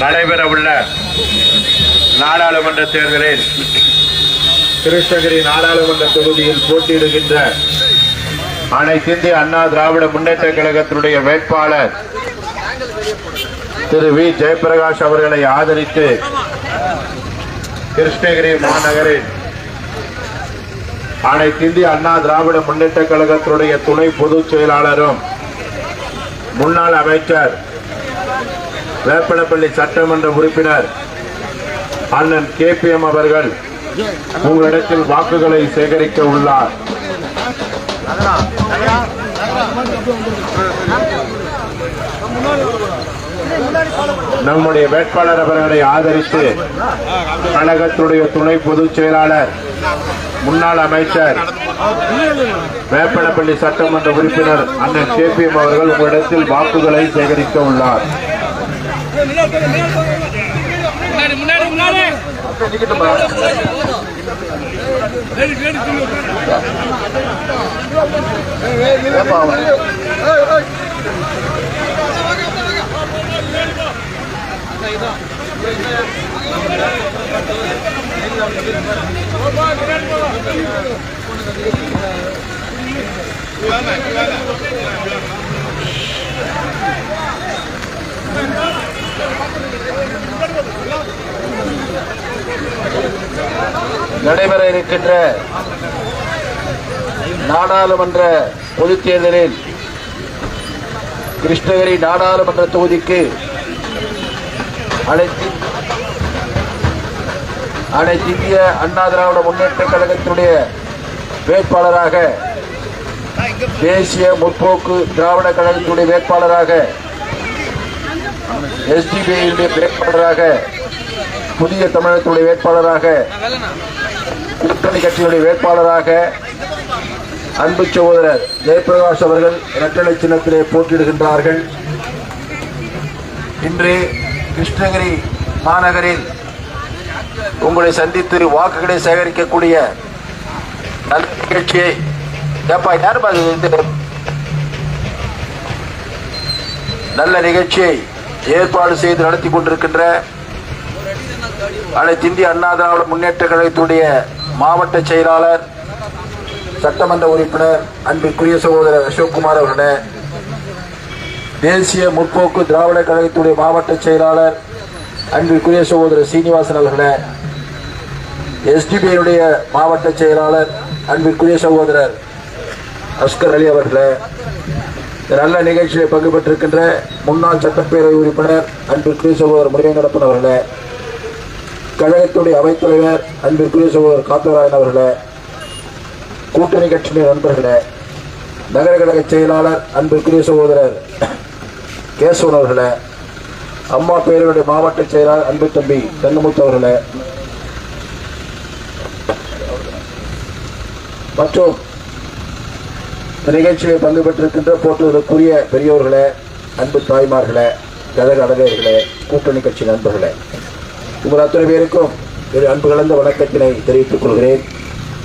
நடைபெறவுள்ள நாடாளுமன்ற தேர்தலில் கிருஷ்ணகிரி நாடாளுமன்ற தொகுதியில் போட்டியிடுகின்ற அனைத்து இந்திய அண்ணா திராவிட முன்னேற்ற கழகத்தினுடைய வேட்பாளர் திரு வி. ஜெயபிரகாஷ் அவர்களை ஆதரித்து கிருஷ்ணகிரி மாநகரில் அனைத்து இந்திய அண்ணா திராவிட முன்னேற்ற கழகத்தினுடைய துணை பொதுச் செயலாளரும் முன்னாள் அமைச்சர் வேப்பனப்பள்ளி சட்டமன்ற உறுப்பினர் அண்ணன் கே பி எம் அவர்கள் உங்களிடத்தில் வாக்குகளை சேகரிக்க உள்ளார். நம்முடைய வேட்பாளர் அவர்களை ஆதரித்து கழகத்துடைய துணை பொதுச் செயலாளர் முன்னாள் அமைச்சர் வேப்பனப்பள்ளி சட்டமன்ற உறுப்பினர் அண்ணன் கே பி எம் அவர்கள் உங்களிடத்தில் வாக்குகளை சேகரிக்க உள்ளார். முன்னாடி நடைபெற இருக்கின்ற நாடாளுமன்ற பொதுத் தேர்தலில் கிருஷ்ணகிரி நாடாளுமன்ற தொகுதிக்கு அனைத்து அனைத்து இந்திய அண்ணா திராவிட முன்னேற்ற கழகத்தினுடைய வேட்பாளராக தேசிய முற்போக்கு திராவிட கழகத்தினுடைய வேட்பாளராக எஸ்டிபிஐடைய வேட்பாளராக புதிய தமிழகத்தினுடைய வேட்பாளராக கூட்டணி கட்சியினுடைய வேட்பாளராக அன்பு சகோதரர் ஜெயபிரகாஷ் அவர்கள் இரட்டலை சின்னத்திலே போட்டியிடுகின்றார்கள். இன்று கிருஷ்ணகிரி மாநகரில் உங்களை சந்தித்து வாக்குகளை சேகரிக்கக்கூடிய நல்ல நிகழ்ச்சியை ஏப்பா யாரும் இது இந்த நல்ல நிகழ்ச்சியை ஏற்பாடு செய்து நடத்தி கொண்டிருக்கின்ற அனைத்து இந்திய அண்ணா திராவிட முன்னேற்ற கழகத்துடைய மாவட்ட செயலாளர் சட்டமன்ற உறுப்பினர் அன்பிற்குரிய சகோதரர் அசோக்குமார் அவர்களே தேசிய முற்போக்கு திராவிட கழகத்துடைய மாவட்ட செயலாளர் அன்பிற்குரிய சகோதரர் சீனிவாசன் அவர்களே எஸ்டிபிஐனுடைய மாவட்ட செயலாளர் அன்பிற்குரிய சகோதரர் அஸ்கர் அலி அவர்களே இந்த நல்ல நிகழ்ச்சியில் பங்கு பெற்றிருக்கின்ற முன்னாள் சட்டப்பேரவை உறுப்பினர் அன்பிற்குரிய சகோதரர் முருகன் அவர்களே கழகத்துடைய அவைத்தலைவர் அன்பிற்குரிய சகோதரர் காத்தவராயன் அவர்களே கூட்டணி கட்சியினர் நண்பர்களே நகர கழக செயலாளர் அன்பிற்குரிய சகோதரர் கேசவன் அவர்களே அம்மா பேரவையுடைய மாவட்ட செயலாளர் அன்பு தம்பி தென்னமுத்து அவர்களே மற்றும் நிகழ்ச்சியில் பங்கு பெற்றிருக்கின்ற போற்றுவதற்குரிய பெரியோர்களே அன்பு தாய்மார்களே கழக அழகர்களே கூட்டணி கட்சி நண்பர்களே. உங்கள் அத்தனை பேருக்கும் ஒரு அன்பு கலந்த வணக்கத்தினை தெரிவித்துக் கொள்கிறேன்.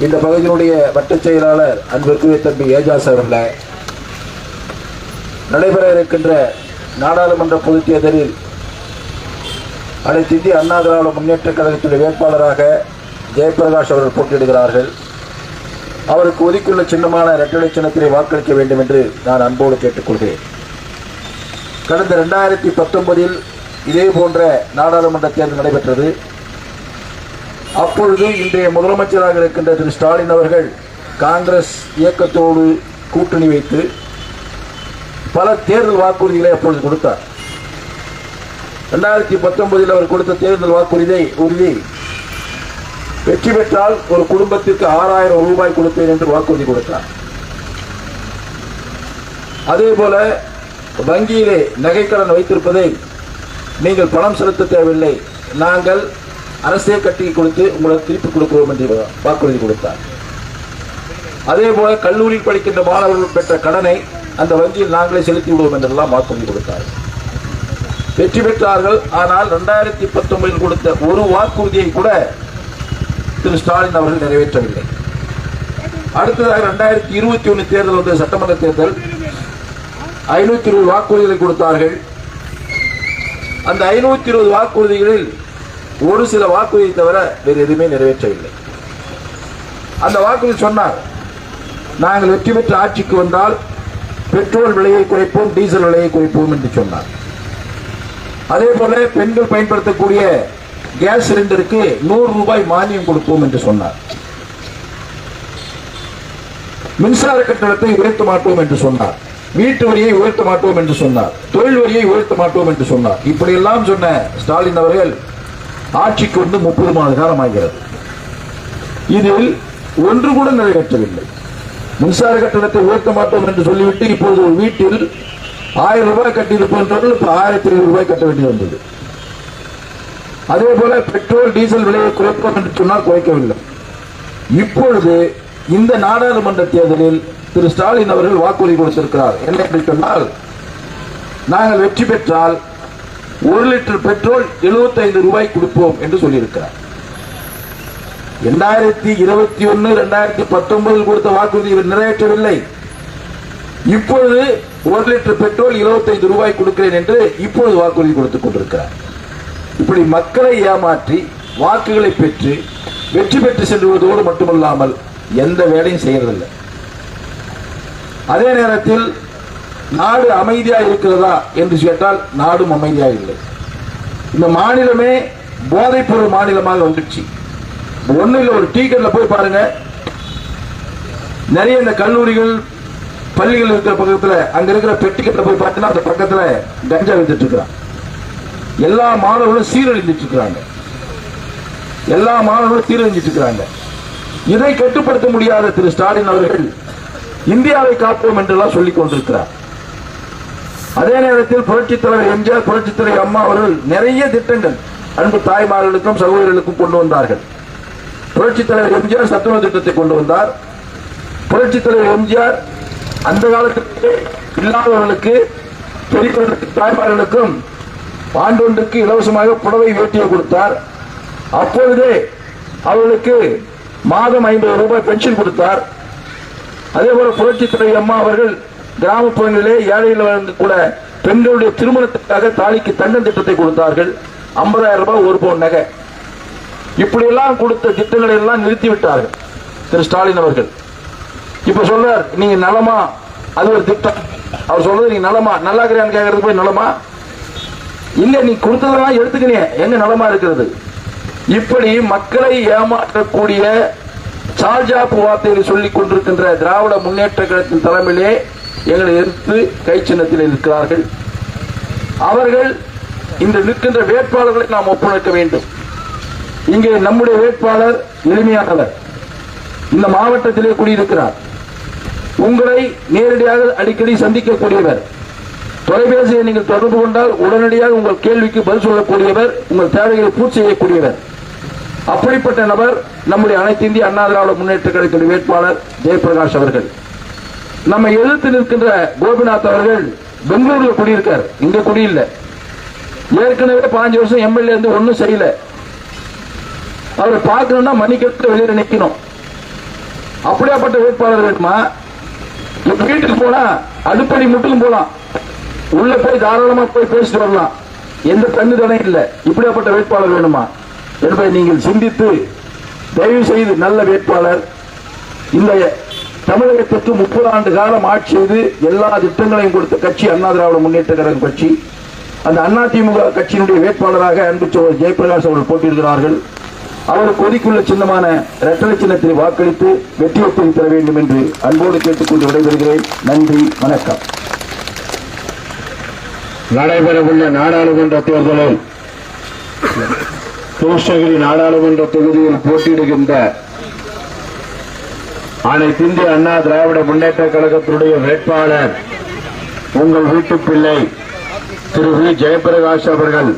இந்த பகுதியினுடைய வட்டச் செயலாளர் அன்பிற்குரிய தம்பி ஏஜாஸ் அவர்கள நடைபெற இருக்கின்ற நாடாளுமன்ற பொதுத் தேர்தலில் அனைத்து இந்திய அண்ணா திராவிட முன்னேற்ற கழகத்துடைய வேட்பாளராக ஜெயபிரகாஷ் அவர்கள் போட்டியிடுகிறார்கள். அவருக்கு ஒதுக்கியுள்ள சின்னமான இரட்டை சின்னத்திலே வாக்களிக்க வேண்டும் என்று நான் அன்போடு கேட்டுக்கொள்கிறேன். கடந்த ரெண்டாயிரத்தி பத்தொன்பதில் இதே போன்ற நாடாளுமன்ற தேர்தல் நடைபெற்றது. அப்பொழுது இன்றைய முதலமைச்சராக இருக்கின்ற திரு ஸ்டாலின் அவர்கள் காங்கிரஸ் இயக்கத்தோடு கூட்டணி வைத்து பல தேர்தல் வாக்குறுதிகளை அப்பொழுது கொடுத்தார். ரெண்டாயிரத்தி பத்தொன்பதில் அவர் கொடுத்த தேர்தல் வாக்குறுதியை உறுதி வெற்றி பெற்றால் ஒரு குடும்பத்திற்கு ஆறாயிரம் ரூபாய் கொடுப்பேன் என்று வாக்குறுதி கொடுத்தார். அதே போல வங்கியிலே நகைக்கடன் வைத்திருப்பதை நீங்கள் பணம் செலுத்த தேவையில்லை. நாங்கள் அரசே கட்டி கொடுத்து உங்களுக்கு திருப்பி கொடுக்கிறோம் என்று வாக்குறுதி கொடுத்தார். அதே போல கல்லூரியில் படிக்கின்ற மாணவர்கள் பெற்ற கடனை அந்த வங்கியில் நாங்களே செலுத்தி விடுவோம் என்றெல்லாம் வாக்குறுதி கொடுத்தார். வெற்றி பெற்றார்கள். ஆனால் ரெண்டாயிரத்தி பத்தொன்பதில் கொடுத்த ஒரு வாக்குறுதியை கூட திரு ஸ்டாலின் அவர்கள் நிறைவேற்றவில்லை. அடுத்ததாக ரெண்டாயிரத்தி இருபத்தி ஒன்று தேர்தல் வந்த சட்டமன்ற தேர்தல். ஐநூத்தி இருபது வாக்குறுதிகளை கொடுத்தார்கள். அந்த ஐநூத்தி இருபது வாக்குறுதிகளில் ஒரு சில வாக்குறுதியை தவிர வேறு எதுவுமே நிறைவேற்றவில்லை. அந்த வாக்குறுதி சொன்னார் நாங்கள் வெற்றி பெற்ற ஆட்சிக்கு வந்தால் பெட்ரோல் விலையை குறைப்போம் டீசல் விலையை குறைப்போம் என்று சொன்னார். அதே போல பெண்கள் பயன்படுத்தக்கூடிய கேஸ் சிலிண்டருக்கு நூறு ரூபாய் மானியம் கொடுப்போம் என்று சொன்னார். மின்சார கட்டணத்தை உயர்த்த மாட்டோம் என்று சொன்னார். வீட்டு வரியை உயர்த்த மாட்டோம் என்று சொன்னார். தொழில் வரியை உயர்த்த மாட்டோம் என்று சொன்னார். இப்படியெல்லாம் சொன்ன ஸ்டாலின் அவர்கள் ஆட்சிக்கு வந்து முப்பது மாத காலம் ஆகிறது. இதில் ஒன்று கூட நிறைவேற்றவில்லை. மின்சார கட்டணத்தை உயர்த்த மாட்டோம் என்று சொல்லிவிட்டு இப்போது ஒரு வீட்டில் ஆயிரம் ரூபாய் கட்டியிருப்பவர்கள் இப்போ ஆயிரத்தி இருபது ரூபாய் கட்ட வேண்டி வந்தது. அதே போல பெட்ரோல் டீசல் விலையை குறைப்போம் என்று சொன்னால் குறைக்கவில்லை. இப்பொழுது இந்த நாடாளுமன்ற தேர்தலில் திரு ஸ்டாலின் அவர்கள் வாக்குறுதி கொடுத்திருக்கிறார். என்ன என்று சொன்னால் நாங்கள் வெற்றி பெற்றால் ஒரு லிட்டர் பெட்ரோல் 75 ரூபாய் கொடுப்போம் என்று சொல்லியிருக்கிறார். இரண்டாயிரத்தி இருபத்தி ஒன்னு இரண்டாயிரத்தி பத்தொன்பதில் கொடுத்த வாக்குறுதி இவர் நிறைவேற்றவில்லை. இப்பொழுது ஒரு லிட்டர் பெட்ரோல் 25 ரூபாய் கொடுக்கிறேன் என்று இப்பொழுது வாக்குறுதி கொடுத்துக் கொண்டிருக்கிறார். இப்படி மக்களை ஏமாற்றி வாக்குகளை பெற்று வெற்றி பெற்று சென்றுவதோடு மட்டுமல்லாமல் எந்த வேலையும் செய்யறதில்லை. அதே நேரத்தில் நாடு அமைதியா இருக்கிறதா என்று கேட்டால் நாடும் அமைதியா இல்லை. இந்த மாநிலமே போதைப்பொருள் மாநிலமாக வந்துடுச்சு. ஒண்ணு இல்ல ஒரு டீ போய் பாருங்க. நிறைய இந்த கல்லூரிகள் பள்ளிகள் இருக்கிற பக்கத்துல அங்க இருக்கிற பெட்டிக்கட்டில் போய் பார்த்தீங்கன்னா அந்த பக்கத்துல கஞ்சா வித்துட்டு இருக்கிறான். எல்லா மாணவர்களும் சீரழிஞ்சிட்டு இருக்கிறாங்க. எல்லா மாணவர்களும் சீரழிஞ்சிட்டு இருக்கிறாங்க. இதை கட்டுப்படுத்த முடியாத திரு ஸ்டாலின் அவர்கள் இந்தியாவை காப்போம் என்றெல்லாம் சொல்லிக் கொண்டிருக்கிறார். அதே நேரத்தில் புரட்சித் தலைவர் எம்ஜிஆர் புரட்சித் தலைவர் அம்மா அவர்கள் நிறைய திட்டங்கள் அன்பு தாய்மார்களுக்கும் சகோதரர்களுக்கும் கொண்டு வந்தார்கள். புரட்சித் தலைவர் எம்ஜிஆர் சத்துணவு திட்டத்தை கொண்டு வந்தார். புரட்சித் தலைவர் எம்ஜிஆர் அந்த காலத்துக்கு இல்லாதவர்களுக்கு பெரியவர்களுக்கு தாய்மார்களுக்கும் ஆண்டொன்றுக்கு இலவசமாக புடவை வேட்டியை கொடுத்தார். அப்பொழுதே அவர்களுக்கு மாதம் ஐம்பது ரூபாய் பென்ஷன் கொடுத்தார். அதே போல புரட்சி தலைவி அம்மா அவர்கள் கிராமப்புறங்களிலே ஏழையில் கூட பெண்களுடைய திருமணத்துக்காக தாலிக்கு தங்கம் திட்டத்தை கொடுத்தார்கள். ஐம்பதாயிரம் ரூபாய் ஒரு பவுன் நகை. இப்படி எல்லாம் கொடுத்த திட்டங்களை எல்லாம் நிறுத்தி விட்டார்கள் திரு ஸ்டாலின் அவர்கள். இப்ப சொல்றார் நீங்க நலமா? அது ஒரு திட்டம். அவர் சொல்றது நீங்க நலமா? நல்லா இருக்கிறான்னு கேட்கறது போய் நலமா? இல்ல நீ கொடுத்ததெல்லாம் எடுத்துக்கினே எங்க நலமா இருக்கிறது? இப்படி மக்களை ஏமாற்றக்கூடிய சார்ஜாப்பு வார்த்தைகளை சொல்லிக் கொண்டிருக்கின்ற திராவிட முன்னேற்ற கழகத்தின் தலைமையிலே எங்களை எதிர்த்து கை சின்னத்தில் இருக்கிறார்கள். அவர்கள் இன்று நிற்கின்ற வேட்பாளர்களை நாம் ஒப்படைக்க வேண்டும். இங்கே நம்முடைய வேட்பாளர் எளிமையானவர் இந்த மாவட்டத்திலே குடியிருக்கிறார். உங்களை நேரடியாக அடிக்கடி சந்திக்கக்கூடியவர். தொலைபேசியை நீங்கள் தொடர்பு கொண்டால் உடனடியாக உங்கள் கேள்விக்கு பதில் சொல்லக்கூடியவர். உங்கள் தேவைகளை பூர்த்தி செய்யக்கூடியவர். அப்படிப்பட்ட நபர் நம்முடைய அனைத்து இந்திய அண்ணா திராவிட முன்னேற்ற கழகத்துடைய வேட்பாளர் ஜெயபிரகாஷ் அவர்கள். நம்ம எதிர்த்து நிற்கின்ற கோபிநாத் அவர்கள் பெங்களூர்ல குடியிருக்கார். இங்க குடியில்ல. ஏற்கனவே பாஞ்சு வருஷம் எம்எல்ஏ இருந்து ஒன்னும் செய்யல. அவரை பார்க்கணும்னா மணிக்கட்டு வெளியில நிற்கணும் அப்படியாப்பட்ட வேட்பாளர் வேணுமா? வீட்டுக்கு போனா அடுப்படி மட்டும் போலாம். உள்ள போய் தாராளமா போய் பேசிட்டு வரலாம். எந்த தண்ணி தடையும் இல்லை. இப்படியாப்பட்ட வேட்பாளர் வேணுமா? என்பதை நீங்கள் சிந்தித்து தயவு செய்து நல்ல வேட்பாளர் இந்த தமிழகத்திற்கு முப்பது ஆண்டு காலம் ஆட்சி செய்து எல்லா திட்டங்களையும் கொடுத்த கட்சி அண்ணா திராவிட முன்னேற்ற கழகம் கட்சி. அந்த அதிமுக கட்சியினுடைய வேட்பாளராக அன்பு சோழர் ஜெயபிரகாஷ் அவர்கள் போட்டியிடுகிறார்கள். அவருக்கு ஒதுக்கியுள்ள சின்னமான இரட்டலை சின்னத்தில் வாக்களித்து வெற்றி ஒப்புதல் தர வேண்டும் என்று அன்போடு கேட்டுக்கொண்டு விடைபெறுகிறேன். நன்றி வணக்கம். நடைபெறவுள்ள நாடாளுமன்ற தேர்தலில் கிருஷ்ணகிரி நாடாளுமன்ற தொகுதியில் போட்டியிடுகின்ற அனைத்து இந்திய அண்ணா திராவிட முன்னேற்ற கழகத்தினுடைய வேட்பாளர் உங்கள் வீட்டு பிள்ளை திரு வி. ஜெயபிரகாஷ் அவர்கள்.